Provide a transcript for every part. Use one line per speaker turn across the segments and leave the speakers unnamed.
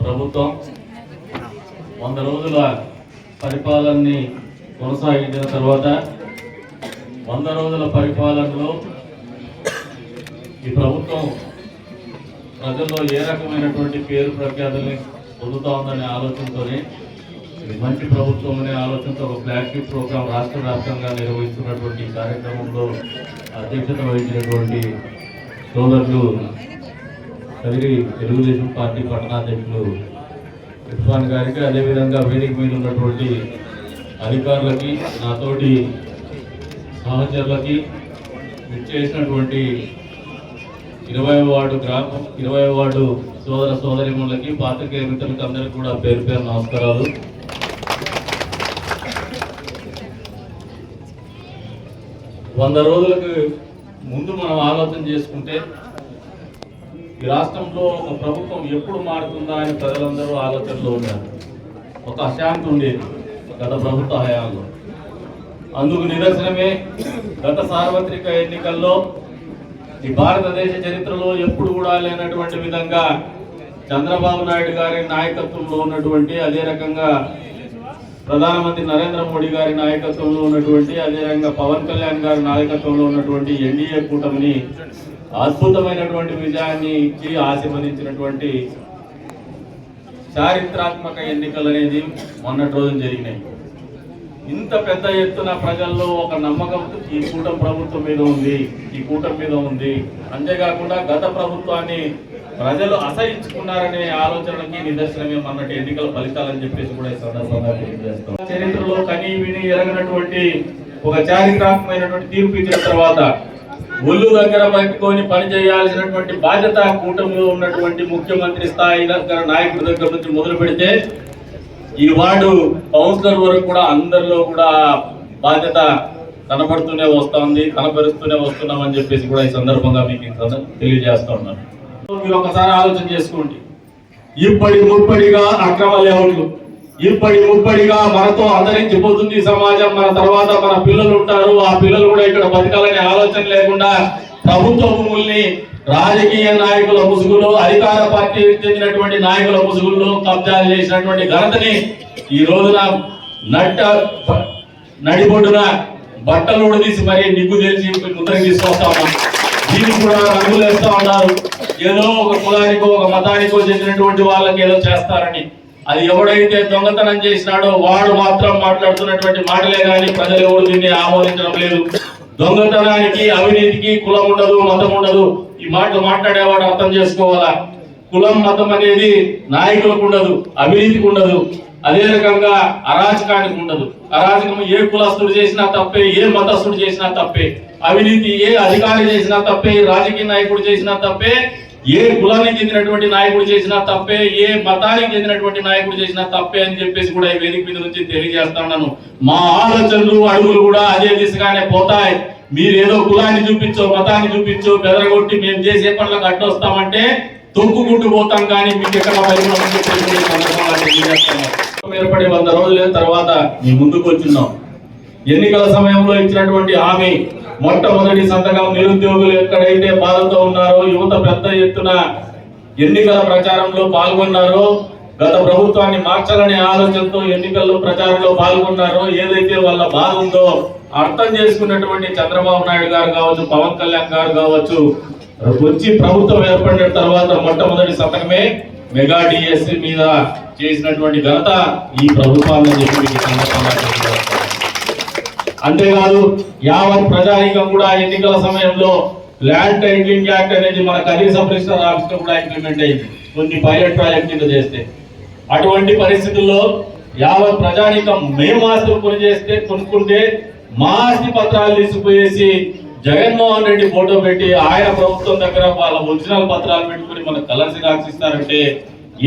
ప్రభుత్వం వంద రోజుల పరిపాలనని కొనసాగించిన తర్వాత వంద రోజుల పరిపాలనలో ఈ ప్రభుత్వం ప్రజల్లో ఏ రకమైనటువంటి పేరు ప్రఖ్యాతుల్ని పొందుతా ఉందనే ఆలోచనతోనే మంచి ప్రభుత్వం అనే ఆలోచనతో ఒక ఫ్లాగ్షిప్ ప్రోగ్రాం రాష్ట్ర వ్యాప్తంగా నిర్వహిస్తున్నటువంటి కార్యక్రమంలో అధ్యక్షత వహించినటువంటి సోదరులు కదిరి తెలుగుదేశం పార్టీ పట్టణాధ్యక్షులు ఇర్ఫాన్ గారికి అదేవిధంగా వేదిక మీద ఉన్నటువంటి అధికారులకి నాతోటి సహచరులకి చేసినటువంటి ఇరవై వార్డు గ్రామం ఇరవై వార్డు సోదర సోదరిములకి పాత్రికేయ మిత్రులకి అందరికీ కూడా పేరు పేరు నమస్కారాలు. వంద రోజులకు ముందు మనం ఆలోచన చేసుకుంటే ఈ రాష్ట్రంలో ఒక ప్రభుత్వం ఎప్పుడు మారుతుందా అని ప్రజలందరూ ఆలోచనలో ఉన్నారు. ఒక అశాంతి ఉండేది గత ప్రభుత్వ హయాంలో. అందుకు నిదర్శనమే గత సార్వత్రిక ఎన్నికల్లో ఈ భారతదేశ చరిత్రలో ఎప్పుడు కూడా లేనటువంటి విధంగా చంద్రబాబు నాయుడు గారి నాయకత్వంలో ఉన్నటువంటి అదే రకంగా ప్రధానమంత్రి నరేంద్ర మోడీ గారి నాయకత్వంలో ఉన్నటువంటి అదే రకంగా పవన్ కళ్యాణ్ గారి నాయకత్వంలో ఉన్నటువంటి ఎన్డీఏ కూటమిని అద్భుతమైనటువంటి విజయాన్ని ఇచ్చి ఆశీర్వదించినటువంటి చారిత్రాత్మక ఎన్నికలు అనేది మొన్నటి రోజున జరిగినాయి. ఇంత పెద్ద ఎత్తున ప్రజల్లో ఒక నమ్మకం ఈ కూటమి ప్రభుత్వం మీద ఉంది ఈ కూటమి మీద ఉంది. అంతేకాకుండా గత ప్రభుత్వాన్ని ప్రజలు అసహించుకున్నారనే ఆలోచనకి నిదర్శనమే మొన్నటి ఎన్నికల ఫలితాలని చెప్పేసి కూడా ఈ సందర్భంగా తెలియజేస్తాం. చరిత్రలో కనీ విని ఎరగనటువంటి ఒక చారిత్రాత్మకమైనటువంటి తీర్పు ఇచ్చిన తర్వాత ఒళ్ళు దగ్గర పట్టుకొని పని చేయాల్సినటువంటి బాధ్యత కూటమిలో ఉన్నటువంటి ముఖ్యమంత్రి స్థాయి దగ్గర నాయకుడి దగ్గర నుంచి మొదలు పెడితే ఈ వార్డు కౌన్సిలర్ వరకు కూడా అందరిలో కూడా బాధ్యత కనపడుతూనే వస్తుంది కనపరుస్తూనే వస్తున్నాం అని చెప్పేసి కూడా ఈ సందర్భంగా మీకు తెలియజేస్తా ఉన్నాను. మీరు ఒకసారి ఆలోచన చేసుకోండి. ఇప్పటి ముప్పడిగా అక్రమ లేఅవుట్లు ఇప్పటి ముప్పడిగా మనతో అందరించిపోతుంది సమాజం మన తర్వాత మన పిల్లలు ఉంటారు ఆ పిల్లలు కూడా ఇక్కడ బతకాలనే ఆలోచన లేకుండా ప్రభుత్వ భూముల్ని రాజకీయ నాయకుల ముసుగులో అధికార పార్టీకి చెందినటువంటి నాయకుల ముసుగుల్లో కబ్జాలు చేసినటువంటి ఘనతని ఈ రోజున నట్ట నడిబొడ్డున బట్టలు తీసి మరి నిగ్గు తెలిసి ముద్రకు తీసుకొస్తా ఉన్నాం. దీనికి కూడా రంగులు వేస్తా ఉన్నారు. ఏదో ఒక కులానికో ఒక మతానికో చెందినటువంటి వాళ్ళకి ఏదో చేస్తారని అది ఎవడైతే దొంగతనం చేసినాడో వాడు మాత్రం మాట్లాడుతున్నటువంటి మాటలే కానీ ప్రజలు ఎవరు దీన్ని ఆమోదించడం లేదు. దొంగతనానికి అవినీతికి కులం ఉండదు మతం ఉండదు. ఈ మాటలు మాట్లాడేవాడు అర్థం చేసుకోవాలా? కులం మతం అనేది నాయకులకు ఉండదు అవినీతికి ఉండదు. అదే రకంగా అరాచకానికి ఉండదు. అరాచకం ఏ కులస్తుడు చేసినా తప్పే ఏ మతస్థుడు చేసినా తప్పే. అవినీతి ఏ అధికారి చేసినా తప్పే రాజకీయ నాయకుడు చేసినా తప్పే ఏ కులానికి చెందినటువంటి నాయకుడు చేసినా తప్పే ఏ మతానికి చెందినటువంటి నాయకుడు చేసినా తప్పే అని చెప్పేసి కూడా ఈ వేదిక మీద నుంచి తెలియజేస్తా ఉన్నాను. మా ఆలోచనలు అడుగులు కూడా అదే దిశగానే పోతాయి. మీరు ఏదో కులాన్ని చూపించో మతాన్ని చూపించో బెదరగొట్టి మేము చేసే పనులకు అడ్డొస్తామంటే తొక్కుకుంటూ పోతాం కానీ మీకు ఎక్కడ ఏర్పడే వంద రోజుల తర్వాత మీ ముందుకు వచ్చిన్నాం ఎన్నికల సమయంలో ఇచ్చినటువంటి హామీ మొట్టమొదటి సంతకం నిరుద్యోగులు ఎక్కడైతే బాధతో ఉన్నారో యువత పెద్ద ఎత్తున ఎన్నికల ప్రచారంలో పాల్గొన్నారో గత ప్రభుత్వాన్ని మార్చాలనే ఆలోచనతో ఎన్నికల్లో ప్రచారంలో పాల్గొన్నారో ఏదైతే వాళ్ళ బాధ ఉందో అర్థం చేసుకున్నటువంటి చంద్రబాబు నాయుడు గారు కావచ్చు పవన్ కళ్యాణ్ గారు కావచ్చు వచ్చి ప్రభుత్వం ఏర్పడిన తర్వాత మొట్టమొదటి సంతకమే మెగా డిఎస్సి మీద చేసినటువంటి ఘనత ఈ ప్రభుత్వాన్ని చెప్పి మీకు ఈ సందర్భంగా తెలియజేస్తున్నాను. అంతేకాదు యావత్ ప్రజానీకం కూడా ఎన్నికల సమయంలో ల్యాండ్ టైటిలింగ్ యాక్ట్ అనేది మన కనీస పరిశ్రమ ఆఫీస్లో కూడా ఇంప్లిమెంట్ అయింది. కొన్ని పైలట్ ప్రాజెక్ట్ కింద చేస్తే. అటువంటి పరిస్థితుల్లో యావత్ ప్రజానీకం మేము ఆస్తులు కొనిచేస్తే కొనుక్కుంటే మా ఆస్తి పత్రాలు తీసుకుపోయేసి జగన్మోహన్ రెడ్డి ఫోటో పెట్టి ఆయన ప్రభుత్వం దగ్గర వాళ్ళ ఒరిజినల్ పత్రాలు పెట్టుకుని మనకు కలర్సి జిరాక్స్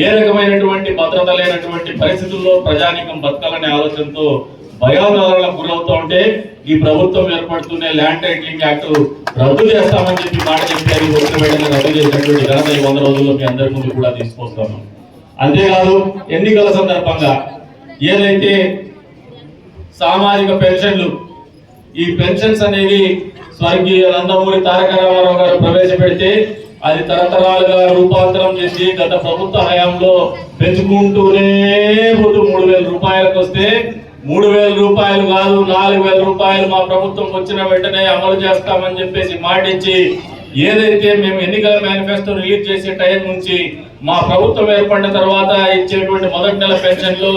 ఏ రకమైనటువంటి భద్రత లేనటువంటి పరిస్థితుల్లో ప్రజానీకం బతకాలనే ఆలోచనతో భయాందోళనలకు గురవుతూ ఉంటే ఈ ప్రభుత్వం ఏర్పడుతున్న ల్యాండ్ టైటిలింగ్ యాక్ట్ రద్దు చేస్తామని చెప్పి మాట చెప్పారు అది వెంటనే రద్దు చేసినటువంటి ఘనత ఈ వంద రోజుల్లో మీ అందరి ముందు కూడా తీసుకొస్తాము అంతేకాదు ఎన్నికల సందర్భంగా ఏదైతే సామాజిక పెన్షన్లు ఈ పెన్షన్స్ అనేవి స్వర్గీయ నందమూరి తారక రామారావు గారు ప్రవేశపెడితే అది తరతరాలుగా రూపాంతరం చేసి గత ప్రభుత్వ హయాంలో పెంచుకుంటూనే పోతూ మూడు వేల రూపాయలకు వస్తే మూడు వేల రూపాయలు కాదు నాలుగు వేల రూపాయలు మా ప్రభుత్వం వచ్చిన వెంటనే అమలు చేస్తామని చెప్పేసి మాటించి ఏదైతే మేము ఎన్నికల మేనిఫెస్టో రిలీజ్ చేసే టైం నుంచి మా ప్రభుత్వం ఏర్పడిన తర్వాత ఇచ్చేటువంటి మొదటి నెల పెన్షన్లు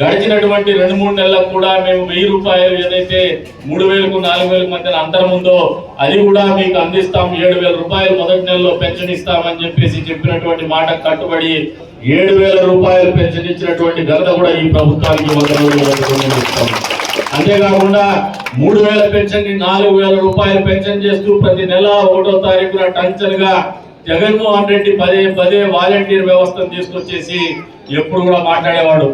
గడిచినటువంటి రెండు మూడు నెలలకు కూడా మేము వెయ్యి రూపాయలు ఏదైతే మూడు వేలకు నాలుగు వేలకు మధ్యన అంతరం ఉందో అది కూడా మీకు అందిస్తాం. ఏడు వేల రూపాయలు మొదటి నెలలో పెన్షన్ ఇస్తామని చెప్పేసి చెప్పినటువంటి మాట కట్టుబడి ఏడు వేల రూపాయలు పెన్షన్ ఇచ్చినటువంటి ఘనత కూడా ఈ ప్రభుత్వానికి ఒక అంతేకాకుండా మూడు వేల పెన్షన్ని నాలుగు వేల రూపాయలు పెన్షన్ చేస్తూ ప్రతి నెల ఒకటో తారీఖున టంచన్గా జగన్మోహన్ రెడ్డి పదే పదే వాలంటీర్ వ్యవస్థను తీసుకొచ్చేసి ఎప్పుడు కూడా మాట్లాడేవాడు.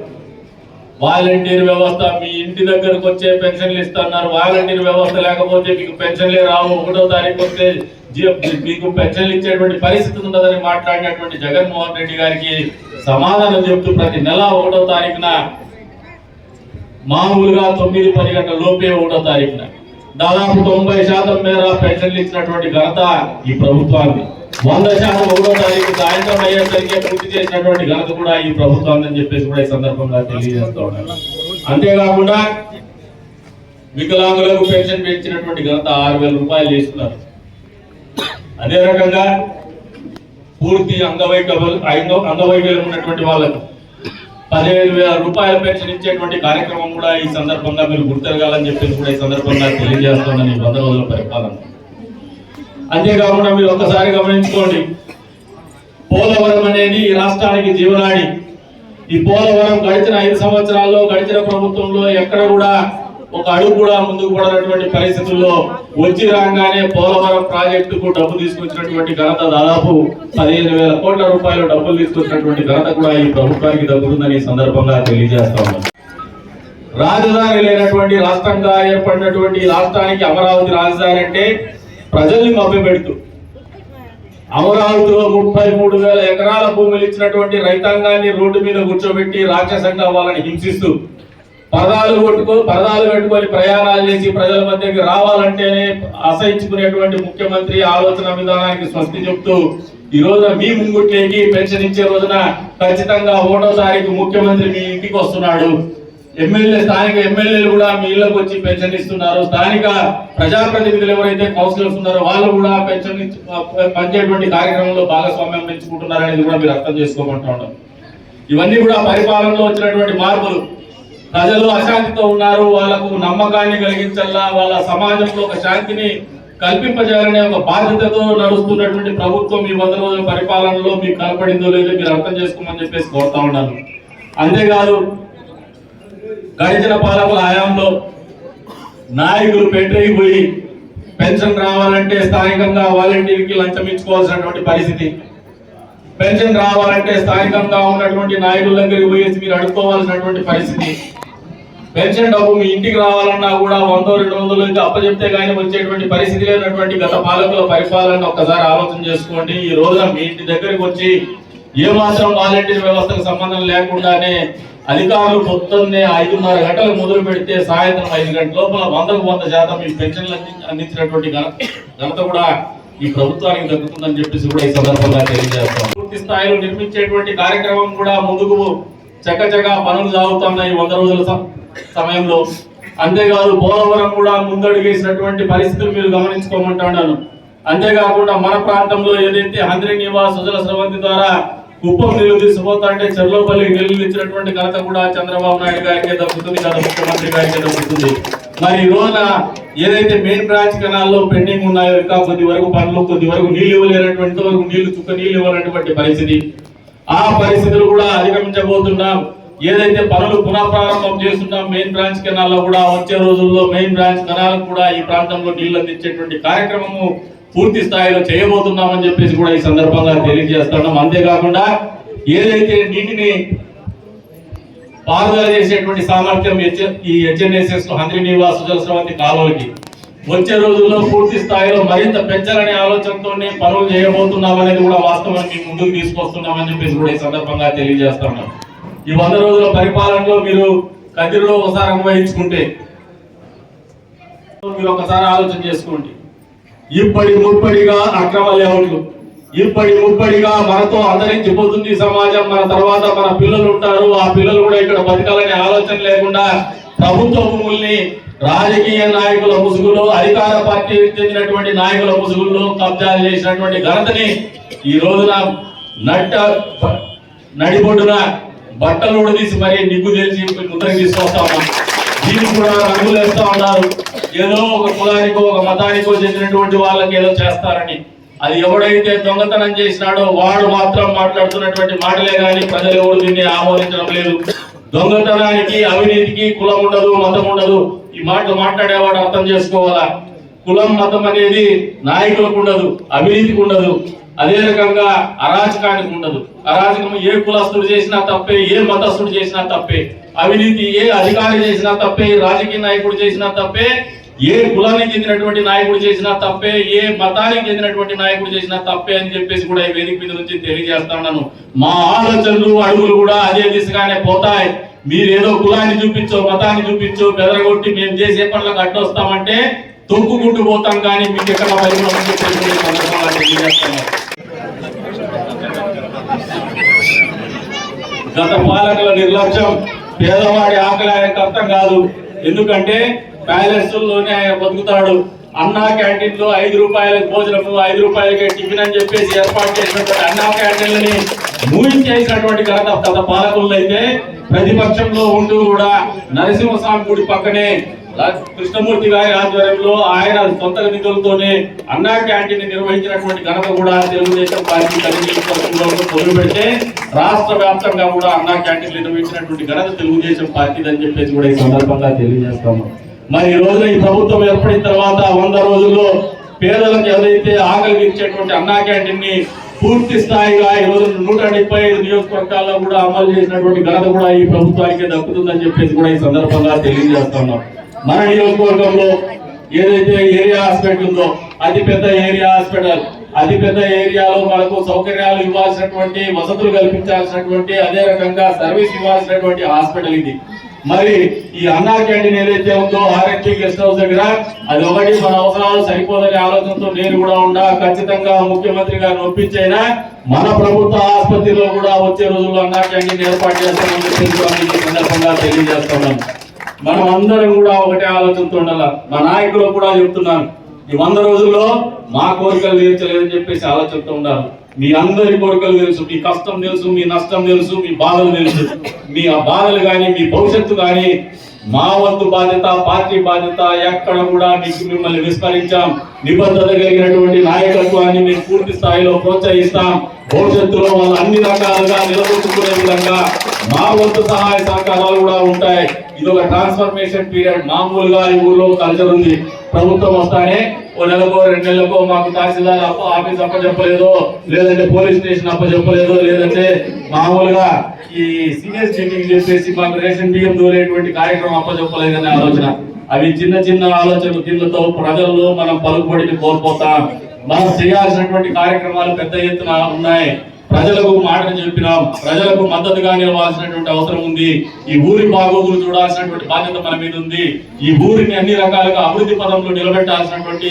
వాలంటీర్ వ్యవస్థ మీ ఇంటి దగ్గరకు వచ్చే పెన్షన్లు ఇస్తున్నారు. వాలంటీర్ వ్యవస్థ లేకపోతే మీకు పెన్షన్లే రావు. ఒకటో తారీఖు వస్తే మీకు పెన్షన్లు ఇచ్చేటువంటి పరిస్థితి ఉండదని మాట్లాడినటువంటి జగన్మోహన్ రెడ్డి గారికి సమాధానం చెప్తూ ప్రతి నెల ఒకటో తారీఖున మామూలుగా తొమ్మిది పది గంటల లోపే ఒకటో తారీఖున. దాదాపు తొంభై శాతం మేర పెన్షన్లు ఇచ్చినటువంటి ఘనత ఈ ప్రభుత్వాన్ని వంద శాతం ఒకటో తారీఖు సాయంత్రం అయ్యేసరికి పూర్తి చేసినటువంటి ఘనత కూడా ఈ ప్రభుత్వాన్ని అని చెప్పేసి కూడా ఈ సందర్భంగా తెలియజేస్తూ ఉన్నారు అంతేకాకుండా వికలాంగులకు పెన్షన్ పెంచినటువంటి ఘనత ఆరు వేల రూపాయలు చేస్తున్నారు. అదే రకంగా పూర్తి అంగవైకల్యం అంగవైకల్యం ఉన్నటువంటి వాళ్ళకు పదిహేను వేల రూపాయల పెన్షన్ ఇచ్చేటువంటి కార్యక్రమం కూడా ఈ సందర్భంగా మీరు గుర్తెరగాలని చెప్పేసి కూడా ఈ సందర్భంగా తెలియజేస్తుందని ఈ వంద రోజుల పరిపాలన. అంతేకాకుండా మీరు ఒక్కసారి గమనించుకోండి. పోలవరం అనేది ఈ రాష్ట్రానికి జీవనాడి. ఈ పోలవరం గడిచిన ఐదు సంవత్సరాల్లో గడిచిన ప్రభుత్వంలో ఎక్కడ కూడా ఒక అడుగు కూడా ముందుకు పడనటువంటి పరిస్థితుల్లో వచ్చి రాగానే పోలవరం ప్రాజెక్టుకు డబ్బు తీసుకొచ్చినటువంటి ఘనత దాదాపు పదిహేను వేల కోట్ల రూపాయలు డబ్బులు తీసుకొచ్చినటువంటి ఘనత కూడా ఈ ప్రభుత్వానికి దక్కుతుందని ఈ సందర్భంగా తెలియజేస్తా రాజధాని లేనటువంటి రాష్ట్రంగా ఏర్పడినటువంటి రాష్ట్రానికి అమరావతి రాజధాని అంటే ప్రజల్ని మభ్యపెడుతూ అమరావతిలో ముప్పై మూడు వేల ఎకరాల భూములు ఇచ్చినటువంటి రైతాంగాన్ని రోడ్డు మీద కూర్చోబెట్టి రాక్షసంగా వాళ్ళని హింసిస్తూ పరదాలు కొట్టుకో పరదాలు పెట్టుకొని ప్రయాణాలు చేసి ప్రజల మధ్యకి రావాలంటేనే అసహించుకునేటువంటి ముఖ్యమంత్రి ఆలోచన విధానానికి స్వస్తి చెప్తూ ఈ రోజున మీ ముంగుట్లేకి పెన్షన్ ఇచ్చే రోజున ఖచ్చితంగా ఒకటో తారీఖు ముఖ్యమంత్రి మీ ఇంటికి వస్తున్నాడు. ఎమ్మెల్యే స్థానిక ఎమ్మెల్యేలు కూడా మీ ఇళ్ళకు వచ్చి పెన్షన్ ఇస్తున్నారు. స్థానిక ప్రజాప్రతినిధులు ఎవరైతే కౌన్సిలర్స్ ఉన్నారో వాళ్ళు కూడా పెన్షన్ పనిచేటువంటి పనిచేయటువంటి కార్యక్రమంలో భాగస్వామ్యం పెంచుకుంటున్నారు అనేది కూడా మీరు అర్థం చేసుకోమంటూ ఉంటాం ఇవన్నీ కూడా పరిపాలనలో వచ్చినటువంటి మార్పులు. ప్రజలు అశాంతితో ఉన్నారు. వాళ్ళకు నమ్మకాన్ని కలిగించాలా వాళ్ళ సమాజంలో ఒక శాంతిని కల్పింపజేయాలనే ఒక బాధ్యతతో నడుస్తున్నటువంటి ప్రభుత్వం ఈ వంద రోజుల పరిపాలనలో మీకు కనపడిందో లేదో మీరు అర్థం చేసుకోమని చెప్పేసి కోరుతా ఉన్నాను. అంతేకాదు గడిచిన పాలకుల హయాంలో నాయకులు పెట్టయిపోయి పెన్షన్ రావాలంటే స్థానికంగా వాలంటీర్కి లంచం ఇచ్చుకోవాల్సినటువంటి పరిస్థితి. పెన్షన్ రావాలంటే స్థానికంగా ఉన్నటువంటి నాయకుల దగ్గరికి పోయేసి మీరు అడుక్కోవాల్సినటువంటి పరిస్థితి. పెన్షన్ డబ్బు మీ ఇంటికి రావాలన్నా కూడా వందో రెండు వందలు ఇంకా అప్పచెప్తే కానీ వచ్చేటువంటి పరిస్థితి లేనటువంటి గత పాలకుల పరిపాలన ఒక్కసారి ఆలోచన చేసుకోండి. ఈ రోజున మీ ఇంటి దగ్గరికి వచ్చి ఏ మాత్రం వాలంటీర్ వ్యవస్థకు సంబంధం లేకుండానే అధికారులు పొద్దున్నే ఐదున్నర గంటలకు మొదలు పెడితే సాయంత్రం ఐదు గంటల లోపల వందకు వంద శాతం ఈ పెన్షన్లు అందించినటువంటి ఘన- ఘనత కూడా ఈ ప్రభుత్వానికి దక్కుతుందని చెప్పేసి కూడా ఈ సందర్భంగా తెలియజేస్తాం. పూర్తి స్థాయిలో నిర్మించేటువంటి కార్యక్రమం కూడా ముందుకు చక్కచక్క పనులు సాగుతున్నాయి వంద రోజుల సమయంలో. అంతేకాదు పోలవరం కూడా ముందడుగేసినటువంటి పరిస్థితులు మీరు గమనించుకోమంటున్నాను. అంతేకాకుండా మన ప్రాంతంలో ఏదైతే హంద్రి నివాస్ సుజల స్రవంతి ద్వారా కుప్పం నీళ్ళు తీసుకుపోతా అంటే చెర్లోపల్లికి నీళ్ళు ఇచ్చినటువంటి ఘనత కూడా చంద్రబాబు నాయుడు గారికి దక్కుతుంది గత ముఖ్యమంత్రి గారికి దక్కుతుంది. మరి ఈ రోజున ఏదైతే మెయిన్ బ్రాంచ్ కెనాల్లో పెండింగ్ ఉన్నాయో ఇంకా కొద్ది వరకు పనులు కొద్ది వరకు నీళ్ళు ఇవ్వలేనటువంటి వరకు నీళ్ళు చుక్క నీళ్ళు ఇవ్వాలన్నటువంటి పరిస్థితి. ఆ పరిస్థితులు కూడా అధిగమించబోతున్నాం. ఏదైతే పనులు పునఃప్రారంభం చేస్తున్నాం మెయిన్ బ్రాంచ్ కెనాల్లో కూడా వచ్చే రోజుల్లో మెయిన్ బ్రాంచ్ కెనాల్ కూడా ఈ ప్రాంతంలో నీళ్ళు అందించేటువంటి కార్యక్రమము పూర్తి స్థాయిలో చేయబోతున్నామని చెప్పేసి కూడా ఈ సందర్భంగా తెలియజేస్తున్నాం. అంతేకాకుండా ఏదైతే నీటిని పారుదల చేసేటువంటి సామర్థ్యం ఈ హెచ్ఎన్ఎస్ఎస్లో హంద్రి నివాస్ సుజల కాలువలకి వచ్చే రోజుల్లో పూర్తి స్థాయిలో మరింత పెంచాలనే ఆలోచనతోనే పనులు చేయబోతున్నాం అనేది కూడా వాస్తవాన్ని ముందుకు తీసుకొస్తున్నామని చెప్పేసి కూడా ఈ సందర్భంగా తెలియజేస్తున్నాం. ఈ వంద రోజుల పరిపాలనలో మీరు కదిరిలో ఒకసారి అనుభవించుకుంటే మీరు ఒకసారి ఆలోచన చేసుకోండి. ఇప్పటి ముప్పటిగా అక్రమ లేఅవుట్లు ఇప్పటి ముప్పటిగా మనతో అంతరించిపోతుంది సమాజం మన తర్వాత మన పిల్లలు ఉంటారు ఆ పిల్లలు కూడా ఇక్కడ బతకాలనే ఆలోచన లేకుండా ప్రభుత్వ భూముల్ని రాజకీయ నాయకుల ముసుగులో అధికార పార్టీకి చెందినటువంటి నాయకుల ముసుగుల్లో కబ్జాలు చేసినటువంటి ఘనతని ఈ రోజున నట్ట నడిబొడ్డున బట్టలు ఉడదీసి మరి నిగ్గు తెలిసి ముద్రకి తీసుకొస్తా ఉన్నాం. దీనికి కూడా రంగులు వేస్తా ఉన్నారు. ఏదో ఒక కులానికో ఒక మతానికో చెందినటువంటి వాళ్ళకి ఏదో చేస్తారని. అది ఎవడైతే దొంగతనం చేసినాడో వాడు మాత్రం మాట్లాడుతున్నటువంటి మాటలే కానీ ప్రజలు ఎవరు దీన్ని ఆమోదించడం లేదు. దొంగతనానికి అవినీతికి కులం ఉండదు మతం ఉండదు. ఈ మాటలు మాట్లాడేవాడు అర్థం చేసుకోవాలా? కులం మతం అనేది నాయకులకు ఉండదు అవినీతికి ఉండదు. అదే రకంగా అరాచకానికి ఉండదు. అరాచకం ఏ కులస్తుడు చేసినా తప్పే ఏ మతస్థుడు చేసినా తప్పే అవినీతి ఏ అధికారి చేసినా తప్పే రాజకీయ నాయకుడు చేసినా తప్పే ఏ కులానికి చెందినటువంటి నాయకుడు చేసినా తప్పే ఏ మతానికి చెందినటువంటి నాయకుడు చేసినా తప్పే అని చెప్పేసి కూడా ఈ వేదిక మీద నుంచి తెలియజేస్తున్నాను మా ఆలోచనలు అడుగులు కూడా అదే దిశగానే పోతాయి. మీరేదో కులాన్ని చూపించో మతాన్ని చూపించో బెదరగొట్టి మేము చేసే పనులకు అడ్డొస్తామంటే తొక్కుకుంటూ పోతాం కానీ మీకు ఎక్కడ పరిమాణం చెప్పేసి సందర్భంగా తెలియజేస్తున్నాను గత పాలకుల నిర్లక్ష్యం పేదవాడి ఆకలి ఆయనకు అర్థం కాదు. ఎందుకంటే ప్యాలెస్లోనే ఆయన బతుకుతాడు. అన్నా క్యాంటీన్లో ఐదు రూపాయలకు భోజనము ఐదు రూపాయలకే టిఫిన్ అని చెప్పేసి ఏర్పాటు చేసినటువంటి అన్నా క్యాంటీన్లని మూయించేసినటువంటి గత గత పాలకులైతే అయితే ప్రతిపక్షంలో ఉంటూ కూడా నరసింహస్వామి గుడి పక్కనే కృష్ణమూర్తి గారి ఆధ్వర్యంలో ఆయన సొంత నిధులతోనే అన్నా క్యాంటీన్ నిర్వహించినటువంటి ఘనత కూడా తెలుగుదేశం పార్టీ కలిగించడంలో మొదలు పెడితే రాష్ట్ర వ్యాప్తంగా కూడా అన్నా క్యాంటీన్ నిర్వహించినటువంటి ఘనత తెలుగుదేశం పార్టీ అని చెప్పేసి కూడా ఈ సందర్భంగా తెలియజేస్తాము. మరి ఈ రోజున ఈ ప్రభుత్వం ఏర్పడిన తర్వాత వంద రోజుల్లో పేదలకు ఎవరైతే ఆకలి ఇచ్చేటువంటి అన్నా క్యాంటీన్ని పూర్తి స్థాయిగా ఈ రోజు నూట డెబ్బై ఐదు నియోజకవర్గాల్లో కూడా అమలు చేసినటువంటి ఘనత కూడా ఈ ప్రభుత్వానికి దక్కుతుందని చెప్పేసి కూడా ఈ సందర్భంగా తెలియజేస్తున్నాం మన నియోజకవర్గంలో ఏదైతే ఏరియా హాస్పిటల్ ఉందో అతి పెద్ద ఏరియా హాస్పిటల్ అతి పెద్ద ఏరియాలో మనకు సౌకర్యాలు ఇవ్వాల్సినటువంటి వసతులు కల్పించాల్సినటువంటి అదే రకంగా సర్వీస్ ఇవ్వాల్సినటువంటి హాస్పిటల్ ఇది. మరి ఈ అన్నా క్యాంటీన్ ఏదైతే ఉందో ఆర్ఎంపీ గెస్ట్ హౌస్ దగ్గర అది ఒకటి మన అవసరాలు సరిపోదనే ఆలోచనతో నేను కూడా ఉండా ఖచ్చితంగా ముఖ్యమంత్రి గారిని ఒప్పించైనా మన ప్రభుత్వ ఆసుపత్రిలో కూడా వచ్చే రోజుల్లో అన్నా క్యాంటీన్ ఏర్పాటు చేస్తామని సందర్భంగా తెలియజేస్తున్నాను. మనం అందరం కూడా ఒకటే ఆలోచనతో ఉండాల. మా నాయకులు కూడా చెప్తున్నాను ఈ వంద రోజుల్లో మా కోరికలు తీర్చలేదని చెప్పేసి ఆలోచనతో ఉండాలి. మీ అందరి కోరికలు తెలుసు మీ కష్టం తెలుసు మీ నష్టం తెలుసు మీ బాధలు తెలుసు. మీ ఆ బాధలు కానీ మీ భవిష్యత్తు కానీ మా వంతు బాధ్యత పార్టీ బాధ్యత ఎక్కడ కూడా మీకు మిమ్మల్ని విస్మరించాం. నిబద్ధత కలిగినటువంటి నాయకత్వాన్ని మేము పూర్తి స్థాయిలో ప్రోత్సహిస్తాం. భవిష్యత్తులో వాళ్ళు అన్ని రకాలుగా నిలబెట్టుకునే విధంగా మా వంతు సహాయ సహకారాలు కూడా ఉంటాయి. ఇది ఒక ట్రాన్స్ఫర్మేషన్ పీరియడ్ మామూలుగా ఈ ఊర్లో కల్చర్ ఉంది. ప్రభుత్వం వస్తానే ఓ నెలకో రెండు నెలలకో మాకు తహసీల్దార్ అప్ప ఆఫీస్ అప్ప చెప్పలేదు లేదంటే పోలీస్ స్టేషన్ అప్ప చెప్పలేదు లేదంటే మామూలుగా ఈ సీనియర్ మీటింగ్ చేసేసి మాకు రేషన్ బియ్యం దూరేటువంటి కార్యక్రమం అప్ప చెప్పలేదనే ఆలోచన. అవి చిన్న చిన్న ఆలోచనలు దీనితో ప్రజల్లో మనం పలుకుబడిని కోల్పోతాం. మనం చేయాల్సినటువంటి కార్యక్రమాలు పెద్ద ఎత్తున ఉన్నాయి. ప్రజలకు మాటలు చెప్పినాం. ప్రజలకు మద్దతుగా నిలవాల్సినటువంటి అవసరం ఉంది. ఈ ఊరి బాగోగులు చూడాల్సినటువంటి బాధ్యత మన మీద ఉంది. ఈ ఊరిని అన్ని రకాలుగా అభివృద్ధి పదంలో నిలబెట్టాల్సినటువంటి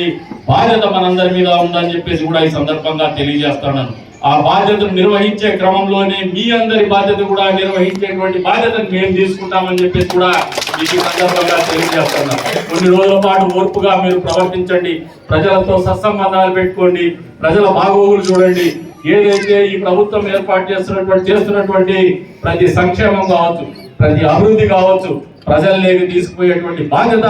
బాధ్యత మనందరి మీద ఉందని చెప్పేసి కూడా ఈ సందర్భంగా తెలియజేస్తున్నాను ఆ బాధ్యతను నిర్వహించే క్రమంలోనే మీ అందరి బాధ్యత కూడా నిర్వహించేటువంటి బాధ్యతను మేము తీసుకుంటామని చెప్పేసి కూడా మీకు సందర్భంగా తెలియజేస్తున్నాం కొన్ని రోజుల పాటు ఓర్పుగా మీరు ప్రవర్తించండి. ప్రజలతో సత్సంబంధాలు పెట్టుకోండి. ప్రజల బాగోగులు చూడండి. ఏదైతే ఈ ప్రభుత్వం ఏర్పాటు చేస్తున్నటువంటి చేస్తున్నటువంటి ప్రతి సంక్షేమం కావచ్చు ప్రతి అభివృద్ధి కావచ్చు ప్రజల్లోకి తీసుకుపోయేటువంటి బాధ్యత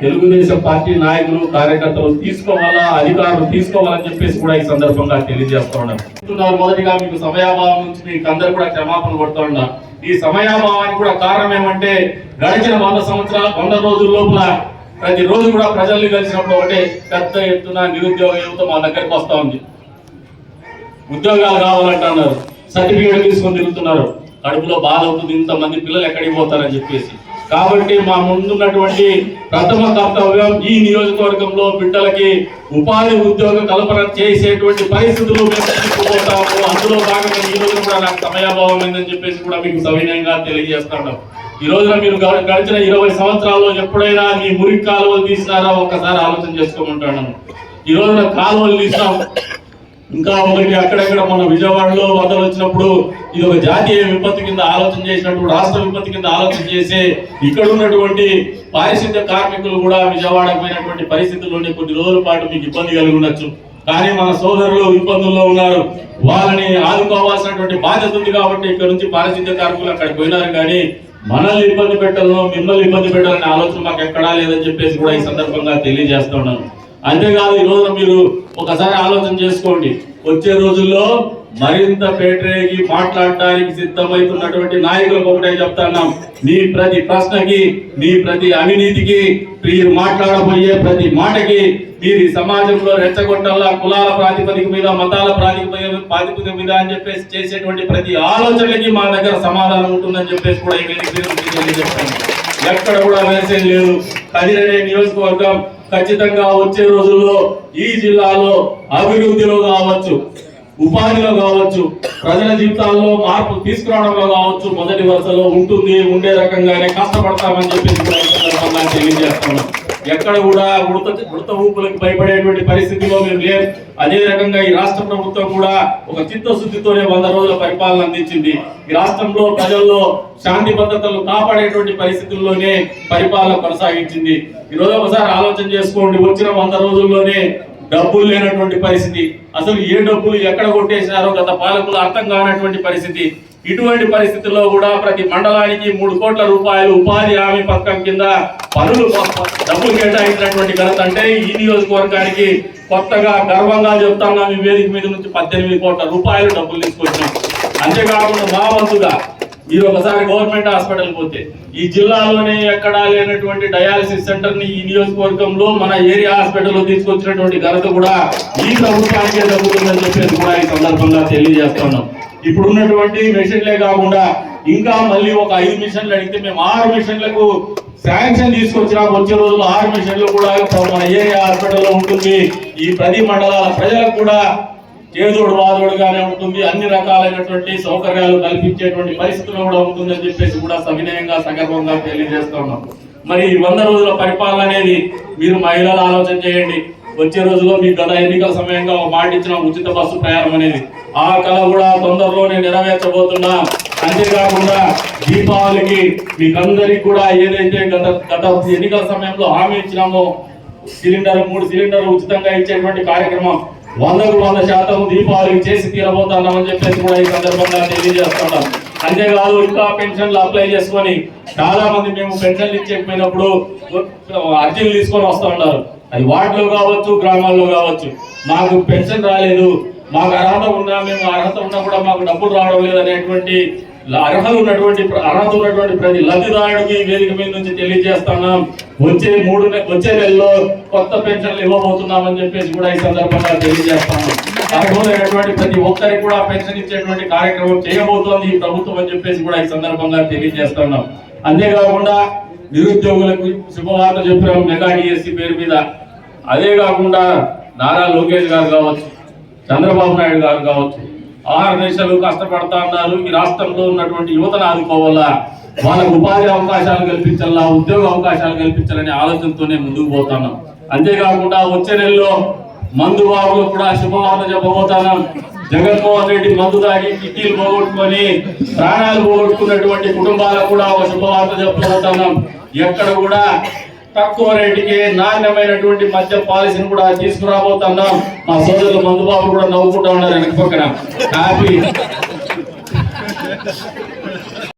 తెలుగుదేశం పార్టీ నాయకులు కార్యకర్తలు తీసుకోవాలా అధికారులు తీసుకోవాలని చెప్పేసి కూడా ఈ సందర్భంగా తెలియజేస్తా ఉన్నాను మొదటిగా మీకు సమయాభావం నుంచి మీకు అందరు కూడా క్షమాపణ పడుతూ ఉన్నా. ఈ సమయాభావానికి కూడా కారణం ఏమంటే గడిచిన వంద సంవత్సరాలు వంద రోజుల లోపల ప్రతి రోజు కూడా ప్రజల్ని కలిసినప్పుడు ఒకటే పెద్ద ఎత్తున నిరుద్యోగ యువత మా దగ్గరికి వస్తూ ఉంది. ఉద్యోగాలు కావాలంటున్నారు. సర్టిఫికేట్ తీసుకొని తిరుగుతున్నారు. కడుపులో బాధ అవుతుంది ఇంతమంది పిల్లలు ఎక్కడికి పోతారని చెప్పేసి. కాబట్టి మా ముందున్నటువంటి ప్రథమ కర్తవ్యం ఈ నియోజకవర్గంలో బిడ్డలకి ఉపాధి ఉద్యోగ కల్పన చేసేటువంటి పరిస్థితులు తీసుకుపోతాము అందులో భాగంగా ఈ రోజు కూడా నాకు సమయాభావం అయిందని చెప్పేసి కూడా మీకు సవినయంగా తెలియజేస్తాను. ఈ రోజున మీరు గ- గడిచిన ఇరవై సంవత్సరాల్లో ఎప్పుడైనా మీ మురికి కాలువలు తీసినారా? ఒక్కసారి ఆలోచన చేసుకోమంటాను ఈ రోజున కాలువలు తీసినాం. ఇంకా ఒకటి అక్కడక్కడ మన విజయవాడలో వదలు వచ్చినప్పుడు ఇది ఒక జాతీయ విపత్తు కింద ఆలోచన చేసినప్పుడు రాష్ట్ర విపత్తు కింద ఆలోచన చేసి ఇక్కడ ఉన్నటువంటి పారిశుద్ధ్య కార్మికులు కూడా విజయవాడకు పోయినటువంటి పరిస్థితుల్లోనే కొన్ని రోజుల పాటు మీకు ఇబ్బంది కలిగి ఉండొచ్చు. కానీ మన సోదరులు ఇబ్బందుల్లో ఉన్నారు. వాళ్ళని ఆదుకోవాల్సినటువంటి బాధ్యత ఉంది కాబట్టి ఇక్కడ నుంచి పారిశుద్ధ్య కార్మికులు అక్కడికి పోయినారు. కానీ మనల్ని ఇబ్బంది పెట్టాలను మిమ్మల్ని ఇబ్బంది పెట్టాలనే ఆలోచన మాకు ఎక్కడా లేదని చెప్పేసి కూడా ఈ సందర్భంగా తెలియజేస్తా ఉన్నాను. అంతేకాదు ఈ రోజున మీరు ఒకసారి ఆలోచన చేసుకోండి. వచ్చే రోజుల్లో మరింత పేటరేగి మాట్లాడటానికి సిద్ధమవుతున్నటువంటి నాయకులకు ఒకటే చెప్తున్నాం మీ ప్రతి ప్రశ్నకి మీ ప్రతి అవినీతికి మీరు మాట్లాడబోయే ప్రతి మాటకి మీరు ఈ సమాజంలో రెచ్చగొట్టల్లా కులాల ప్రాతిపదిక మీద మతాల ప్రాతిపదిక ప్రాతిపదిక మీద అని చెప్పేసి చేసేటువంటి ప్రతి ఆలోచనలకి మా దగ్గర సమాధానం ఉంటుందని చెప్పేసి కూడా ఈ వేదిక ఎక్కడ కూడా వేసేది లేదు. కదిరనే నియోజకవర్గం ఖచ్చితంగా వచ్చే రోజుల్లో ఈ జిల్లాలో అభివృద్ధిలో కావచ్చు ఉపాధిలో కావచ్చు ప్రజల జీవితాల్లో మార్పు తీసుకురావడంలో కావచ్చు మొదటి వరుసలో ఉంటుంది ఉండే రకంగానే కష్టపడతామని చెప్పేసి తెలియజేస్తున్నాం. ఎక్కడ కూడా ఉడత ఉడత ఊపులకు భయపడేటువంటి పరిస్థితిలో మేము లేం. అదే రకంగా ఈ రాష్ట్ర ప్రభుత్వం కూడా ఒక చిత్తశుద్ధితోనే వంద రోజుల పరిపాలన అందించింది. ఈ రాష్ట్రంలో ప్రజల్లో శాంతి భద్రతలు కాపాడేటువంటి పరిస్థితుల్లోనే పరిపాలన కొనసాగించింది. ఈ రోజు ఒకసారి ఆలోచన చేసుకోండి వచ్చిన వంద రోజుల్లోనే డబ్బులు లేనటువంటి పరిస్థితి. అసలు ఏ డబ్బులు ఎక్కడ కొట్టేసినారో గత పాలకులు అర్థం కానటువంటి పరిస్థితి. ఇటువంటి పరిస్థితుల్లో కూడా ప్రతి మండలానికి మూడు కోట్ల రూపాయలు ఉపాధి హామీ పథకం కింద పనులు డబ్బులు కేటాయించినటువంటి ఘనత అంటే ఈ నియోజకవర్గానికి కొత్తగా గర్వంగా చెప్తాను. ఈ వేదిక మీద నుంచి పద్దెనిమిది కోట్ల రూపాయలు డబ్బులు తీసుకొచ్చినాం. అంతేకాకుండా మా వంతుగా మీరు ఒకసారి గవర్నమెంట్ హాస్పిటల్ పోతే ఈ జిల్లాలోనే ఎక్కడా లేనటువంటి డయాలసిస్ సెంటర్ని ఈ నియోజకవర్గంలో మన ఏరియా హాస్పిటల్లో తీసుకొచ్చినటువంటి ఘనత కూడా ఈ ప్రభుత్వానికే దక్కుతుందని చెప్పేసి కూడా ఈ సందర్భంగా తెలియజేస్తున్నాం ఇప్పుడు ఉన్నటువంటి మెషిన్లే కాకుండా ఇంకా మళ్ళీ ఒక ఐదు మిషన్లు అడిగితే మేము ఆరు మిషన్లకు శాంక్షన్ తీసుకొచ్చినా వచ్చే రోజుల్లో ఆరు మిషన్లు కూడా మన ఏరియా హాస్పిటల్లో ఉంటుంది. ఈ ప్రతి మండలాల ప్రజలకు కూడా చేదోడు వాదోడుగానే ఉంటుంది. అన్ని రకాలైనటువంటి సౌకర్యాలు కల్పించేటువంటి పరిస్థితులు కూడా ఉంటుందని చెప్పేసి కూడా సవినయంగా సగర్వంగా తెలియజేస్తా ఉన్నాం. మరి ఈ వంద రోజుల పరిపాలన అనేది మీరు మహిళలు ఆలోచన చేయండి. వచ్చే రోజుల్లో మీ గత ఎన్నికల సమయంగా ఒక మాట ఇచ్చిన ఉచిత బస్సు ప్రయాణం అనేది. ఆ కళ కూడా తొందరలోనే నెరవేర్చబోతున్నా అంతేకాకుండా దీపావళికి మీకందరికి కూడా ఏదైతే గత గత ఎన్నికల సమయంలో హామీ ఇచ్చినామో సిలిండర్ మూడు సిలిండర్లు ఉచితంగా ఇచ్చేటువంటి కార్యక్రమం వందకు వంద శాతం దీపావళికి చేసి తీరబోతున్నామని చెప్పేసి కూడా ఈ సందర్భంగా తెలియజేస్తున్నాం. అంతేకాదు ఇంకా పెన్షన్లు అప్లై చేసుకొని చాలా మంది మేము పెన్షన్లు ఇచ్చేకపోయినప్పుడు అర్జీలు తీసుకొని వస్తూ ఉన్నారు. అది వార్డులో కావచ్చు గ్రామాల్లో కావచ్చు. మాకు పెన్షన్ రాలేదు. మాకు అర్హత ఉన్నా మేము అర్హత ఉన్నా కూడా మాకు డబ్బులు రావడం లేదు అనేటువంటి అర్హత ఉన్నటువంటి అర్హత ఉన్నటువంటి ప్రతి లబ్ధిదారుడికి ఈ వేదిక మీద నుంచి తెలియజేస్తున్నాం. వచ్చే మూడు వచ్చే నెలలో కొత్త పెన్షన్లు ఇవ్వబోతున్నామని చెప్పేసి కూడా ఈ సందర్భంగా తెలియజేస్తున్నాం. అర్హులైనటువంటి ప్రతి ఒక్కరికి కూడా పెన్షన్ ఇచ్చేటువంటి కార్యక్రమం చేయబోతోంది ఈ ప్రభుత్వం అని చెప్పేసి కూడా ఈ సందర్భంగా తెలియజేస్తున్నాం. అంతేకాకుండా నిరుద్యోగులకు శుభవార్త చెప్పాము మెగా డిఎస్సి పేరు మీద. అదే కాకుండా నారా లోకేష్ గారు కావచ్చు చంద్రబాబు నాయుడు గారు కావచ్చు ఆరు దేశాలు కష్టపడతా ఉన్నారు. ఈ రాష్ట్రంలో ఉన్నటువంటి యువతను ఆదుకోవాలా? వాళ్ళకు ఉపాధి అవకాశాలు కల్పించాలా? ఉద్యోగ అవకాశాలు కల్పించాలనే ఆలోచనతోనే ముందుకు పోతున్నాం. అంతేకాకుండా వచ్చే నెలలో మందు బాబులు కూడా శుభవార్త చెప్పబోతున్నాం. జగన్మోహన్ రెడ్డి మందు తాగి కిడ్నీలు పోగొట్టుకొని ప్రాణాలు పోగొట్టుకున్నటువంటి కుటుంబాలకు కూడా ఒక శుభవార్త చెప్పబోతున్నాం. ఎక్కడ కూడా తక్కువ రేటుకి నాణ్యమైనటువంటి మద్య పాలసీని కూడా తీసుకురాబోతున్నాం. మా సోదరులు మందుబాబు కూడా నవ్వుకుంటా ఉన్నారు వెనక పక్కన. హ్యాపీ